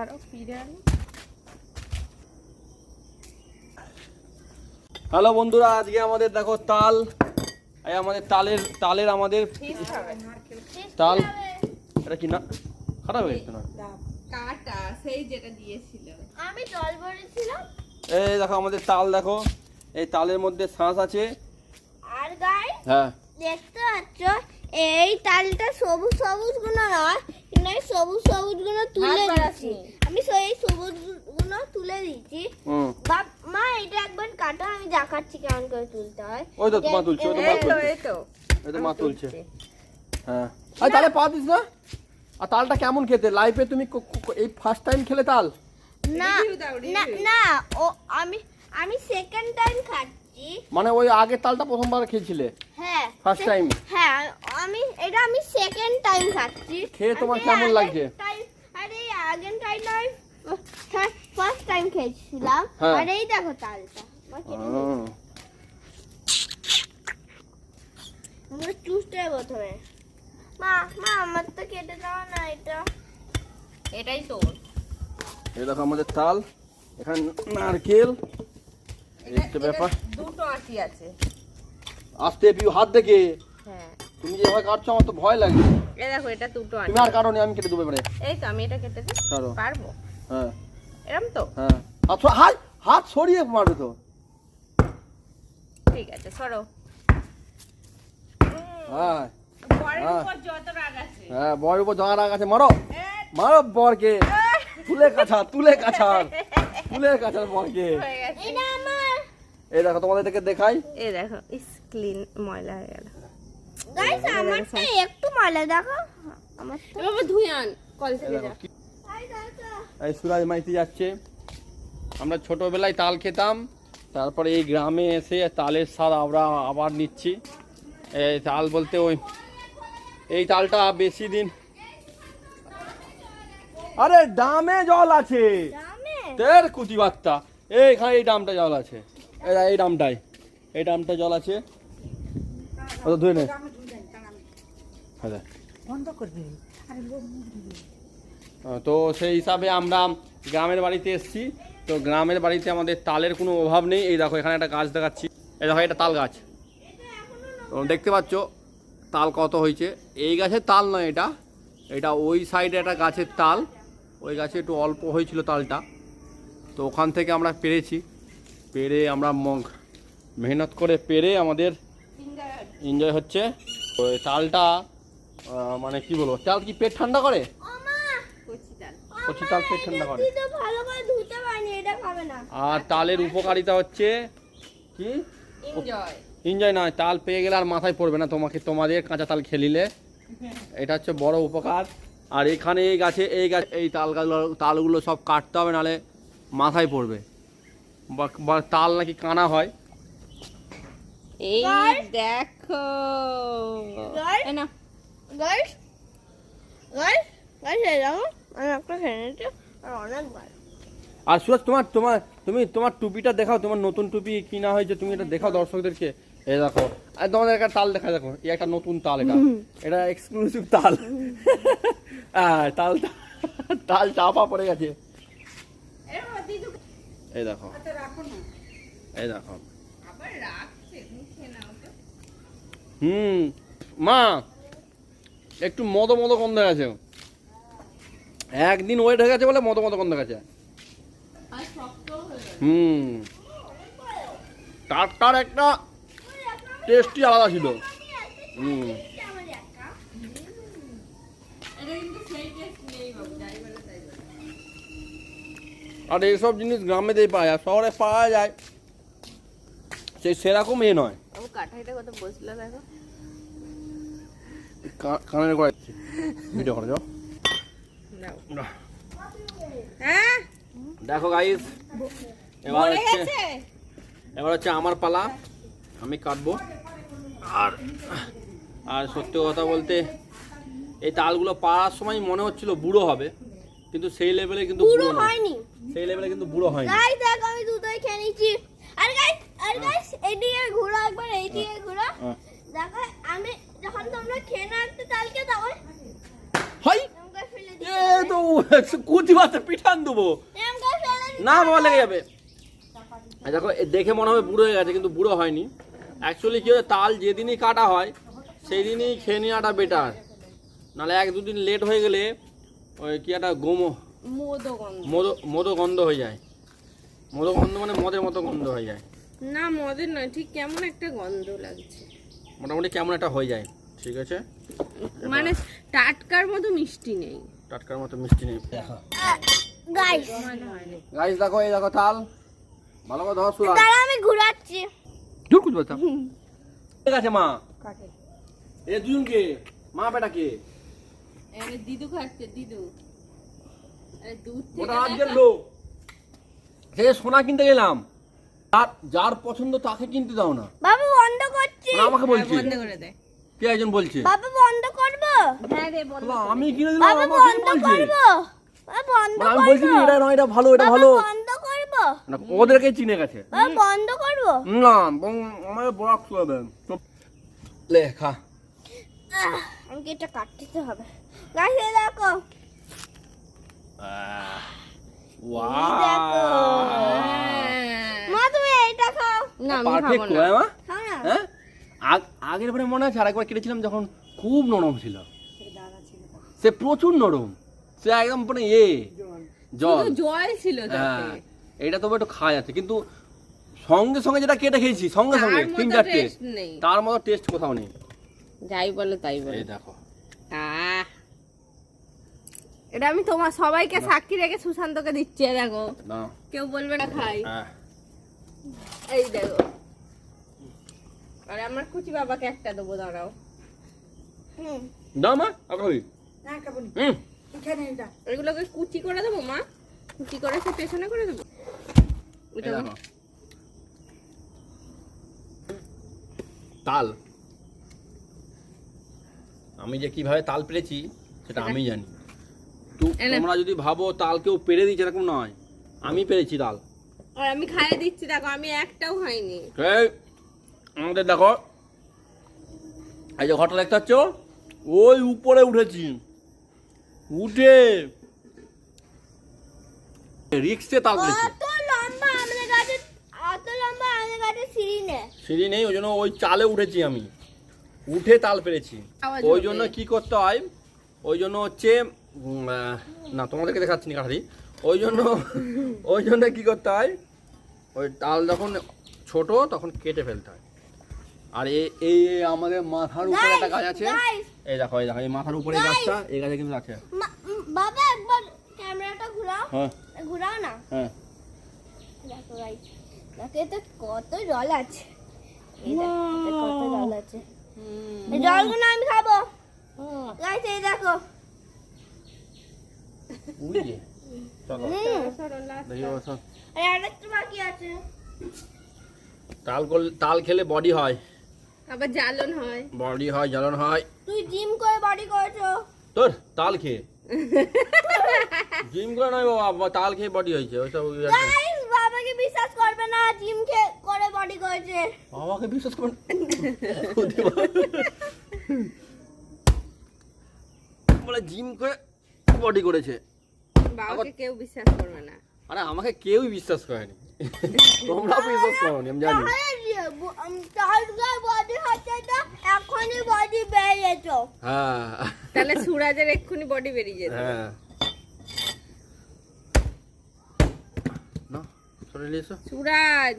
দাঁড়াও ফিরে আনি। হ্যালো বন্ধুরা আজকে আমাদের দেখো তাল। এই আমাদের তালের তালের আমাদের তাল। এটা কি না? খারাপ হয়ে গেছে না? কাটা সেই যেটা দিয়েছিল। আমি জল ভরেছিলাম। এই দেখো আমাদের তাল দেখো। এই তালের মধ্যে শ্বাস আছে। আর গাই হ্যাঁ। দেখতে পাচ্ছ এই তালটা সবুজ সবুজগুলো নয় আমি সবুজ সবুজগুলো তুলে দিচ্ছি আমি সেই সবুজগুলো তুলে দিচ্ছি বাপ মা এটা একবার কাটা আমি দেখাচ্ছি কেমন করে তুলতে হয়। ওই তো মা তুলছে ওই তো মা তুলছে। এই তো এই তো মা তুলছে। হ্যাঁ। আর তাহলে পা দিস না। আর তালটা কেমন খেতে? লাইফে তুমি এই ফার্স্ট টাইম খেলে তাল? না না না ও আমি আমি সেকেন্ড টাইম খাচ্ছি। মানে ওই আগের তালটা প্রথমবার খেয়েছিলে? হ্যাঁ ফার্স্ট টাইম হ্যাঁ আমি এটা আমি সেকেন্ড টাইম খাচ্ছি। খেয়ে তোমার কেমন লাগছে? আরে আগের টাইম নয় ফার্স্ট টাইম খেয়েছিলাম। হ্যাঁ। আর এই দেখো তালটা। আমরা চুষতে প্রথমে। মা মা আমার তো কেটে দাও না এটা। এটাই তোর এই দেখো আমাদের তাল। এখানে নারকেল। এই এটা- হচ্ছে এটা ব্যাপার। দুটো আটি আছে। আস্তে পিউ হাত দেখে। হ্যাঁ। তুমি যেভাবে কাটছো আমার তো ভয় লাগে। এই দেখো এটা দুটো আটি। তুমি আর কাটো আমি কেটে দেবো এবারে। এই তো আমি এটা কেটে দিই। পারব? হ্যাঁ। তো? হ্যাঁ। হাত ছ- হাত হাত সরিয়ে মারবে তো। ঠিক আছে সরো। হ্যাঁ। হ্যাঁ। বরের উপর আছে মারো। মারো বরকে। তুলে কাছা তুলে কাছার তুলে কাছার বরকে হয়ে গেছে এটা আমার এই দেখো তোমাদের থেকে দেখাই। এই দেখো ইস ক্লিন ময়লা হয়ে গেল। গাইস আমারটা একটু ময়লা দেখো। আমার তো এবার ধুই আন কল থেকে যা। এই সুরাজ মাইতি যাচ্ছে। আমরা ছোটবেলায় তাল খেতাম তারপরে এই গ্রামে এসে তালের স্বাদ আমরা আবার নিচ্ছি। এই তাল বলতে ওই এই তালটা বেশি দিন আরে ডামে জল আছে। তের কুচি বার্তা এইখানে এই ডামটা জল আছে। এই এই ডামটাই। এই ডামটা জল আছে। ও তো ধুয়ে নে। হ্যাঁ তো সেই হিসাবে আমরা গ্রামের বাড়িতে এসেছি। তো গ্রামের বাড়িতে আমাদের তালের কোনো অভাব নেই। এই দেখো এখানে একটা গাছ দেখাচ্ছি। এই দেখো এটা তাল গাছ। তো দেখতে পাচ্ছ তাল কত হয়েছে। এই গাছের তাল নয় এটা। এটা ওই সাইডে একটা গাছের তাল। ওই গাছে একটু অল্প হয়েছিল তালটা। তো ওখান থেকে আমরা পেরেছি। পেরে আমরা মগ- মেহনত করে পেরে আমাদের এনজয় হচ্ছে। তো এই তালটা মানে কি বলব তাল কি পেট ঠান্ডা করে? কচি তাল পেট ঠান্ডা করে। তুই তো ভালো করে ধুতে পারিনি এটা খাবে না। আর তালের উপকারিতা হচ্ছে কি? এনজয়। এনজয় নয় তাল পেয়ে গেলে আর মাথায় পড়বে না তোমাকে তোমাদের কাঁচা তাল খেলিলে। এটা হচ্ছে বড় উপকার। আর এখানে এই গাছে এই গাছ এই তাল গাছগুলো তালগুলো সব কাটতে হবে নাহলে মাথায় পড়বে। বা- বা তাল নাকি কানা হয়? এই দেখো। আর সুরজ তোমার তোমার তুমি তোমার টুপিটা দেখাও তোমার নতুন টুপি কিনা হয়েছে তুমি এটা দেখাও দর্শকদেরকে। এই দেখো আর তোমাদের একটা তাল দেখা দেখো এই একটা নতুন তাল এটা। এটা এক্সক্লুসিভ তাল। হ্যাঁ তাল তাল চাপা পড়ে গেছে। এই দেখো। এই দেখো। হুম মা একটু মদ মদ গন্ধ গেছে একদিন ওয়েট হয়ে গেছে বলে মদ মদ গন্ধ গেছে। হুম। তারটার একটা টেস্টই আলাদা ছিল। হুম এটা কিন্তু সেই টেস্ট নেই বাবু যাই বলে তাই বলে আর এইসব জিনিস গ্রামেতেই পাওয়া যায় শহরে পাওয়া যায়। সেই সেরকম এ নয়। দেখো। কা- কানের করে ভিডিও করে যাও হ্যাঁ? দেখো গাইস এবার হচ্ছে এবার হচ্ছে আমার পালা। আমি কাটবো। আর আর সত্যি কথা বলতে এই তালগুলো পাড়ার সময় মনে হচ্ছিল বুড়ো হবে। কিন্তু সেই লেভেলে কিন্তু বুড়ো হয়নি। সেই লেভেলে কিন্তু বুড়ো হয়নি। গাইস দেখ আমি দুটোই খেয়ে আর গাইস আর গাইস এইদিকে ঘোরা একবার এইদিকে ঘোরা। হ্যাঁ। দেখো আমি যখন তোমরা খেয়ে না আসতে তালকে করে ফেলে এ তো কুচি বাচ্চা পিঠান দেবো। না বাবা লেগে যাবে। দেখো দেখে মনে হবে বুড়ো হয়ে গেছে কিন্তু বুড়ো হয়নি। অ্যাকচুয়ালি কি হয় তাল যেদিনই কাটা হয় সেই দিনই খেয়ে নেওয়াটা বেটার নাহলে এক দুদিন লেট হয়ে গেলে ওই কি একটা গোমো। মদ মদ গন্ধ হয়ে যায়। মদ গন্ধ মানে মদের মতো গন্ধ হয়ে যায়। না মদের নয় ঠিক কেমন একটা গন্ধ লাগছে। মোটামুটি কেমন একটা হয়ে যায় ঠিক আছে? মানে টাটকার মতো মিষ্টি নেই। টাটকার মতো মিষ্টি নেই। দেখো। গাইস গাইস দেখো এই দেখো তাল। ভালো করে ধর সুরা তারা আমি ঘুরাচ্ছি। দূর কুচ বাচ্চা ঠিক আছে মা। এ দুজনকে মা বেটা কে আরে দিদু খাচ্ছে দিদু। আরে দুধ থেকে ওটা আজকের লোক। সে সোনা কিনতে গেলাম। তার যার পছন্দ তাকে কিনতে দাও না। বাবা বন্ধ করছি। আমাকে বলছে। বন্ধ করে দে। কে একজন বলছে? বাবা বন্ধ করব? হ্যাঁ রে বল আমি কিনে দিলাম বাবা বন্ধ বলছে। করব। বন্ধ আমি বলছি এটা নয় এটা ভালো এটা ভালো। বন্ধ করব। না ওদেরকে চিনে গেছে। বাবা বন্ধ করব। না বং- আমাকে বরাক হবে লে খা। আমাকে এটা কাটতে হবে। গাছে দেখো। দেখো। হ্যাঁ। মা তুমি এইটা খাও। না আমি পারফেক্ট খাব না। মা? খাও না? হ্যাঁ? আগ- আগের বারে মনে আছে আরেকবার কেটেছিলাম যখন খুব নরম ছিল। সে প্রচুর নরম। সে একদম মানে এ জল। জল ছিল হ্যাঁ এটা তবে একটু খাওয়া যাচ্ছে। কিন্তু সঙ্গে সঙ্গে যেটা কেটে খেয়েছি সঙ্গে সঙ্গে তিন চারটে তার মতো টেস্ট কোথাও নেই। যাই বলো তাই বলে। এই দেখো। এটা আমি তোমার সবাইকে সাক্ষী রেখে সুশান্তকে দিচ্ছি দেখো। কেউ বলবে না খাই। হ্যাঁ। এই দেখো। আর আমার কুচি বাবাকে একটা দেবো দাঁড়াও। দাও মা আগাবি হুম। এগুলোকে কুচি করে দেবো মা? কুচি করে সে পেছনে করে দেবো? এটা তাল। আমি যে কীভাবে তাল পেরেছি সেটা আমি জানি। তোমরা যদি ভাবো তাল কেউ পেরে দিয়েছে এরকম নয়। আমি পেরেছি তাল। আর আমি খাইয়ে দিচ্ছি দেখো আমি একটাও খাইনি। আমাদের দেখো এই যে ঘরটা দেখতে পাচ্ছ? ওই উপরে উঠেছি। উঠে রিক্সে তাল পেরেছি। সিঁড়ি নেই ওই জন্য ওই চালে উঠেছি আমি। উঠে তাল পেরেছি। ওই জন্য কি করতে হয়? ওই জন্য হচ্ছে না তোমাদেরকে দেখাচ্ছি না কাঠারি ওই জন্য ওই জন্য কি করতে হয়? ওই তাল যখন ছোট তখন কেটে ফেলতে হয়। আর এই আমাদের মাথার উপরে একটা গাছ আছে এই দেখো এই দেখো এই মাথার উপরে গাছটা এই গাছে কিন্তু আছে বাবা একবার ক্যামেরাটা ঘুরাও। হ্যাঁ। ঘুরাও না? হ্যাঁ। দেখো গাইস দেখো এতে কত জল আছে। এই দেখো কত জল আছে। জলগুলো আমি খাব। গাইস এই দেখো। চলো। তাল তাল খেলে বডি হয়। আবার জ্বালন হয়। বডি হয় জ্বালন হয়। তুই জিম করে বডি করেছ। তোর তাল খেয়ে। জিম করে নয় বাবা তাল খেয়ে বডি হয়েছে। ওইসব। গাইস বাবাকে বিশ্বাস করবে না জিম করে বডি করেছে। বাবাকে বিশ্বাস করুন বলে জিম করে বডি করেছে। বাবাকে কেউ বিশ্বাস করবে না। আরে আমাকে কেউই বিশ্বাস করেনি। তোমরাও বিশ্বাস করোনি আমি জানি। তাহলে বডি হচ্ছে তো এখনই বডি বেড়ে যেত হ্যাঁ। তাহলে সুরাজের এক্ষুনি বডি বেরিয়ে যেত। হ্যাঁ। সুরাজ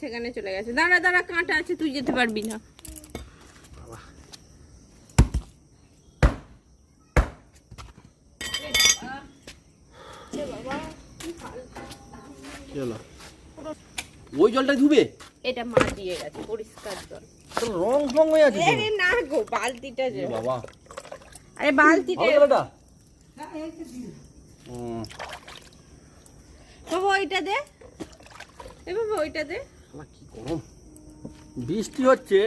সেখানে চলে গেছে। দাঁড়া দাঁড়া কাঁটা আছে তুই যেতে পারবি না কি হলো ওই জলটা ধুবে? এটা মা দিয়ে গেছে পরিষ্কার জল। তোর রং ফং হয়ে আছে তো। আরে না গো বালতিটা যে বাবা। আরে বালতিটা ভালো জলটা বাবা ওইটা দে। এ বাবা ওইটা দে। শালা কি গরম। বৃষ্টি হচ্ছে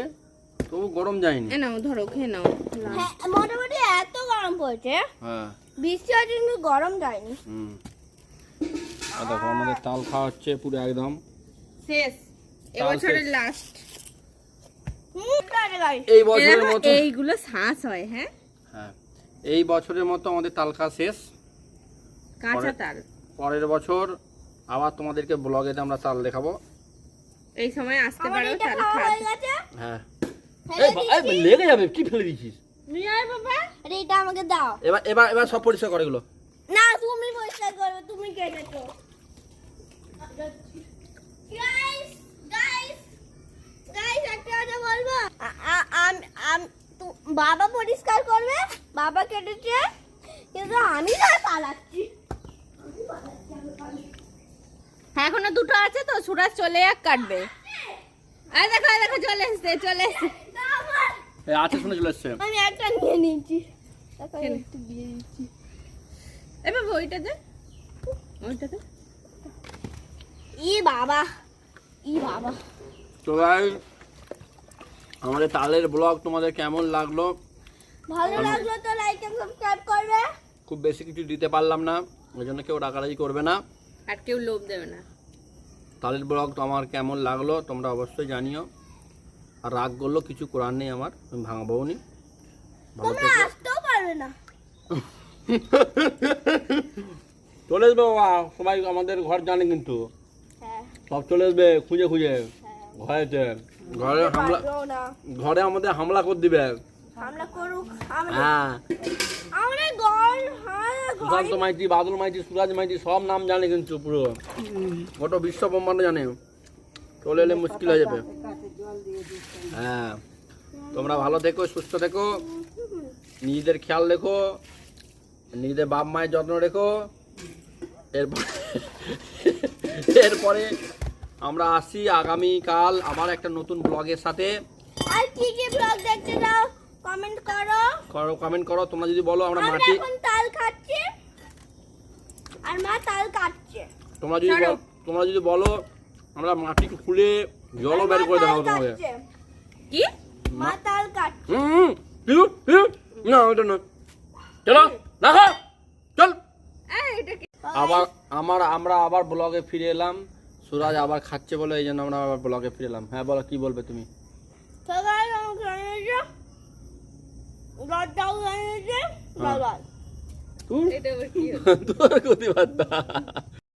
তবু গরম যায়নি। এ নাও ধরো খেয়ে নাও। হ্যাঁ মোটামুটি এত গরম পড়ছে। হ্যাঁ। বৃষ্টি হচ্ছে কিন্তু গরম যায়নি। হুম। দেখো আমাদের তাল খাওয়া হচ্ছে পুরো একদম। শেষ। এবছরের লাস্ট এই বছরের মতো এইগুলো শ্বাস হয় হ্যাঁ? হ্যাঁ। এই বছরের মতো আমাদের তাল খাওয়া শেষ। কাঁচা তাল। পরের বছর আবার তোমাদেরকে ব্লগেতে আমরা তাল দেখাবো। এই সময় আসতে পারো তাল খাওয়া হয়ে হ্যাঁ। এই। লেগে যাবে কি ফেলে দিছিস নিয়ে আয় বাবা। আরে এটা আমাকে দাও। এবার এবার এবার সব পরিষ্কার করে এগুলো। না তুমি পরিষ্কার করবে তুমি তু- বাবা পরিষ্কার করবে? বাবা কেটেছে কিন্তু আমি না পালাচ্ছি। হ্যাঁ এখনও দুটো আছে তো সুরাজ চলে এক কাটবে। আয় দেখো দেখো চলে এসছে চলে এসছে। আছে শুনে চলে এসছে। আমি একটা নিয়ে নিয়েছি দেখো, কেন? একটু দিয়ে দিচ্ছি। এ ওইটা দে। ওইটা দে। ই বাবা ই বাবা। তো guys, আমাদের তালের ব্লগ তোমাদের কেমন লাগল? ভালো লাগল তো লাইক এন্ড সাবস্ক্রাইব করবে। খুব বেশি কিছু দিতে পারলাম না ওই জন্য কেউ রাগারাগি করবে না। আর কেউ লোভ দেবে না। তালের ব্লগ তো আমার কেমন লাগল তোমরা অবশ্যই জানিও। আর রাগ করলেও কিছু করার নেই আমার আমি ভাঙাবো নি। আসতেও পারবে না। চলে আসবে বাবা সবাই আমাদের ঘর জানে কিন্তু। সব চলে আসবে খুঁজে খুঁজে। ঘরেতে। ঘরে হামলা ঘরে আমাদের হামলা করে দিবে। হামলা করুক হ্যাঁ। হ্যাঁ সুশান্ত মাইতি বাদল মাইতি সুরাজ মাইতি সব নাম জানে কিন্তু পুরো। গোটা বিশ্ব ব্রহ্মাণ্ড জানে। চলে এলে মুশকিল হয়ে যাবে। হ্যাঁ। তোমরা ভালো থেকো সুস্থ থেকো। নিজেদের খেয়াল রেখো। নিজেদের বাপ মায়ের যত্ন রেখো। এরপর এরপরে আমরা আসি আগামীকাল আবার একটা নতুন ব্লগের সাথে। আর কি কি ব্লগ দেখতে চাও? কমেন্ট করো। করো কমেন্ট করো। তোমরা যদি বলো আমরা মাটি এখন তাল খাচ্ছি। আর মা তাল কাটছে। তোমরা যদি বল- তোমরা যদি বলো আমরা মাটি খুলে জলও বের করে দেখাবো তোমাকে কি? মা তাল কাটছে। হুম না ওটা না চলো কি আবার আমার আমরা আবার ব্লগে ফিরে এলাম। সুরাজ আবার খাচ্ছে বলে এই জন্য আমরা আবার ব্লগে ফিরে এলাম। হ্যাঁ বলো কি বলবে তুমি? হলো? তোর? প্রতিবাদ